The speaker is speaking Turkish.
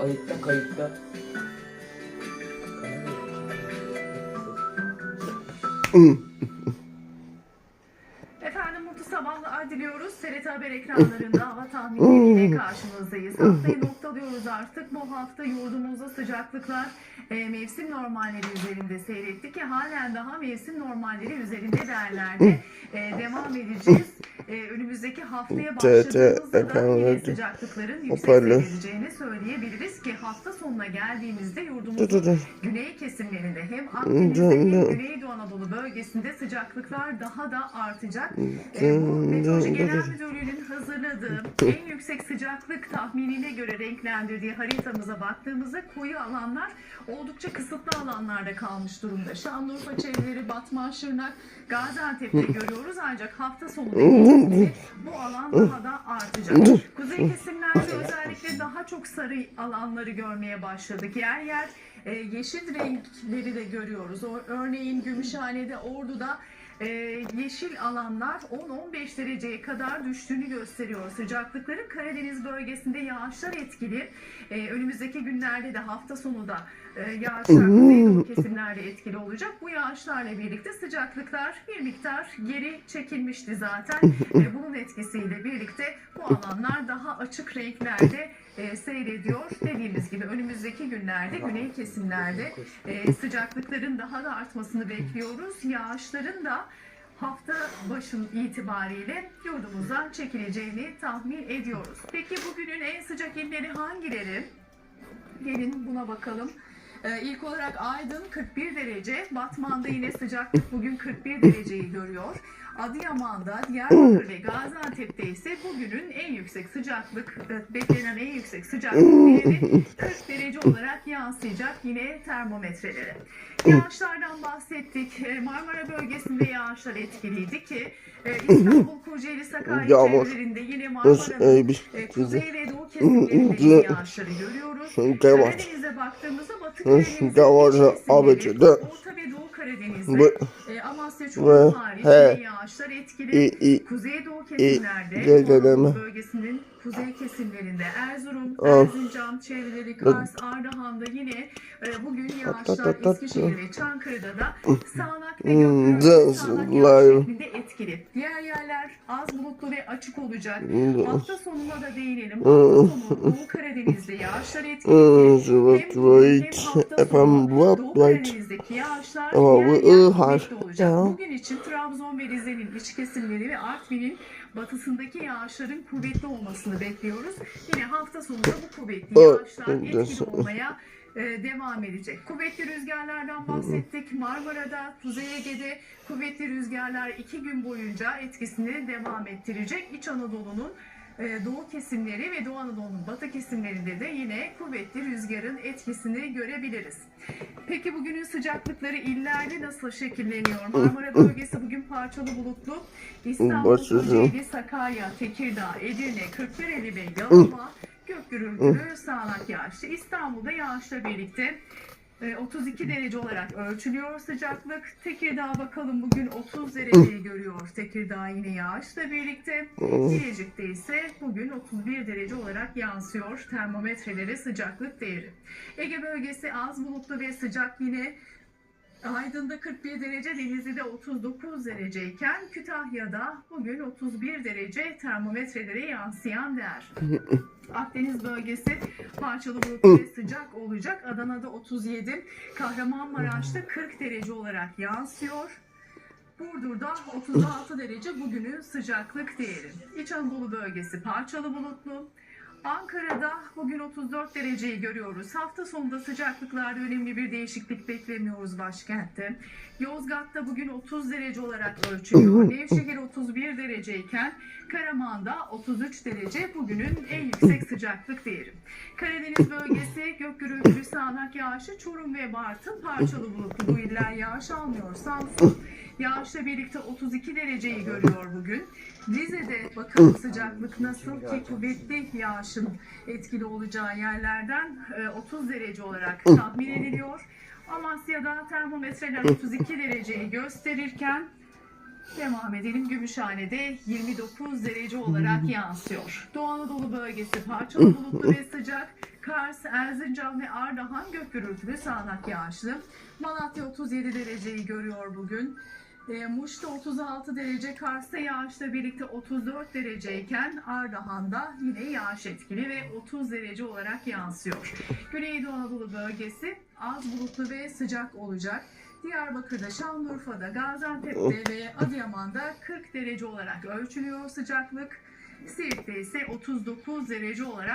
Kayıtta kayıtta. Efendim mutlu sabahlar diliyoruz. TRT Haber ekranlarında hava tahminleriyle karşınızdayız. Haftayı noktalıyoruz artık. Bu hafta yurdumuzda sıcaklıklar e, mevsim normalleri üzerinde seyretti ki halen daha mevsim normalleri üzerinde değerlerde e, devam edeceğiz. E, önümüzdeki haftaya başladığımızda da yine sıcaklıkların yüksek seyredeceğini söyleyebiliriz ki hafta sonuna geldiğimizde yurdumuzun güney kesimlerinde hem Akdeniz'de hem. Güneydoğu Anadolu bölgesinde sıcaklıklar daha da artacak. E, bu Meteoroloji Genel Müdürlüğü'nün hazırladığı en yüksek sıcaklık tahminine göre renklendirdiği haritamıza baktığımızda koyu alanlar oldukça kısıtlı alanlarda kalmış durumda. Şanlıurfa çevreleri, Batman, Şırnak, Gaziantep'te görüyoruz ancak hafta sonu bu alan daha da artacak. Kuzey kesimlerde özellikle daha çok sarı alanları görmeye başladık. Yer yer e, yeşil renkleri de görüyoruz. O, örneğin Gümüşhane'de, Ordu'da e, yeşil alanlar 10-15 dereceye kadar düştüğünü gösteriyor. Sıcaklıkların Karadeniz bölgesinde yağışlar etkili. E, önümüzdeki günlerde de hafta sonu da yağışlar kuzeydoğu kesimlerde etkili olacak. Bu yağışlarla birlikte sıcaklıklar bir miktar geri çekilmişti zaten. Bunun etkisiyle birlikte bu alanlar daha açık renklerde e, seyrediyor. Dediğimiz gibi önümüzdeki günlerde güney kesimlerde e, sıcaklıkların daha da artmasını bekliyoruz. Yağışların da hafta başın itibariyle yurdumuza çekileceğini tahmin ediyoruz. Peki bugünün en sıcak illeri hangileri? Gelin buna bakalım. Ee, ilk olarak Aydın 41 derece, Batman'da yine sıcaklık bugün 41 dereceyi görüyor. Adıyaman'da, Diyarbakır ve Gaziantep'te ise bugünün en yüksek sıcaklık, e, beklenen en yüksek sıcaklık değeri 40 derece olarak yansıyacak yine termometrelere. Yağışlardan bahsettik. Ee, Marmara bölgesinde yağışlar etkiliydi ki e, İstanbul, Kocaeli, Sakarya çevrelerinde yine Marmara'nın e, e, kuzey ve doğu kesimlerinde yine yağışları görüyoruz. Karadeniz'e baktığımızda Batı Abicide. Orta ve Doğu Karadeniz'de, e, Amasya, he. yine yağışlar etkili. Kuzeydoğu kesimlerde. Anadolu bölgesinin kuzey kesimlerinde Erzurum, Of. Erzincan, çevreleri, Kars, Ardahan'da yine e, bugün yağışlar. Eskişehir ve Çankırı'da da sağanak ve Hmm, yağış şeklinde etkili. Diğer yerler az bulutlu ve açık olacak. Hmm. Hafta sonuna da değinelim. Hafta sonu Doğu Karadeniz'de yağışlar etkili. İt right? If I'm what Doğu? Karadeniz'deki yağışlar yer yer olacak. Bugün için Trabzon ve Rize'nin iç kesimleri ve Artvin'in batısındaki yağışların kuvvetli olmasını bekliyoruz. Yine hafta sonunda bu kuvvetli yağışlar etkili olmaya e, devam edecek. Kuvvetli rüzgarlardan bahsettik. Marmara'da, Kuzey Ege'de kuvvetli rüzgarlar iki gün boyunca etkisini devam ettirecek. İç Anadolu'nun doğu kesimleri ve Doğu Anadolu'nun batı kesimlerinde de yine kuvvetli rüzgarın etkisini görebiliriz. Peki bugünün sıcaklıkları illerde nasıl şekilleniyor? Marmara bölgesi bugün parçalı bulutlu. İstanbul. Kocaeli, Sakarya, Tekirdağ, Edirne, Kırklareli ve Yalova gök gürültülü sağanak yağışlı. İstanbul'da yağışla birlikte 32 derece olarak ölçülüyor sıcaklık. Tekirdağ bakalım bugün 30 dereceyi görüyor. Tekirdağ yine yağışla birlikte. Bilecik'te ise bugün 31 derece olarak yansıyor termometrelere sıcaklık değeri. Ege bölgesi az bulutlu ve sıcak yine Aydın'da 41 derece, Denizli'de 39 dereceyken Kütahya'da bugün 31 derece termometrelere yansıyan değer. Akdeniz bölgesi parçalı bulutlu ve sıcak olacak. Adana'da 37, Kahramanmaraş'ta 40 derece olarak yansıyor. Burdur'da 36 derece bugünün sıcaklık değeri. İç Anadolu bölgesi parçalı bulutlu. Ankara'da bugün 34 dereceyi görüyoruz. Hafta sonunda sıcaklıklarda önemli bir değişiklik beklemiyoruz başkentte. Yozgat'ta bugün 30 derece olarak ölçülüyor. Nevşehir 31 dereceyken Karaman'da 33 derece bugünün en yüksek sıcaklık değeri. Karadeniz bölgesi gök gürültülü sağanak yağışı Çorum ve Bartın parçalı bulutlu bu iller yağış almıyor. Samsun yağışla birlikte 32 dereceyi görüyor bugün. Rize'de bakalım sıcaklık nasıl ki kuvvetli yağışın etkili olacağı yerlerden e, 30 derece olarak tahmin ediliyor. Amasya'da termometreler 32 dereceyi gösterirken Devam edelim. Gümüşhane'de 29 derece olarak yansıyor. Doğu Anadolu bölgesi parçalı bulutlu ve sıcak. Kars, Erzincan ve Ardahan gök gürültülü sağanak yağışlı. Malatya 37 dereceyi görüyor bugün. E, Muş'ta 36 derece, Kars'ta yağışla birlikte 34 dereceyken Ardahan'da yine yağış etkili ve 30 derece olarak yansıyor. Güneydoğu Anadolu bölgesi az bulutlu ve sıcak olacak. Diyarbakır'da, Şanlıurfa'da, Gaziantep'te ve Adıyaman'da 40 derece olarak ölçülüyor sıcaklık. Siirt'te ise 39 derece olarak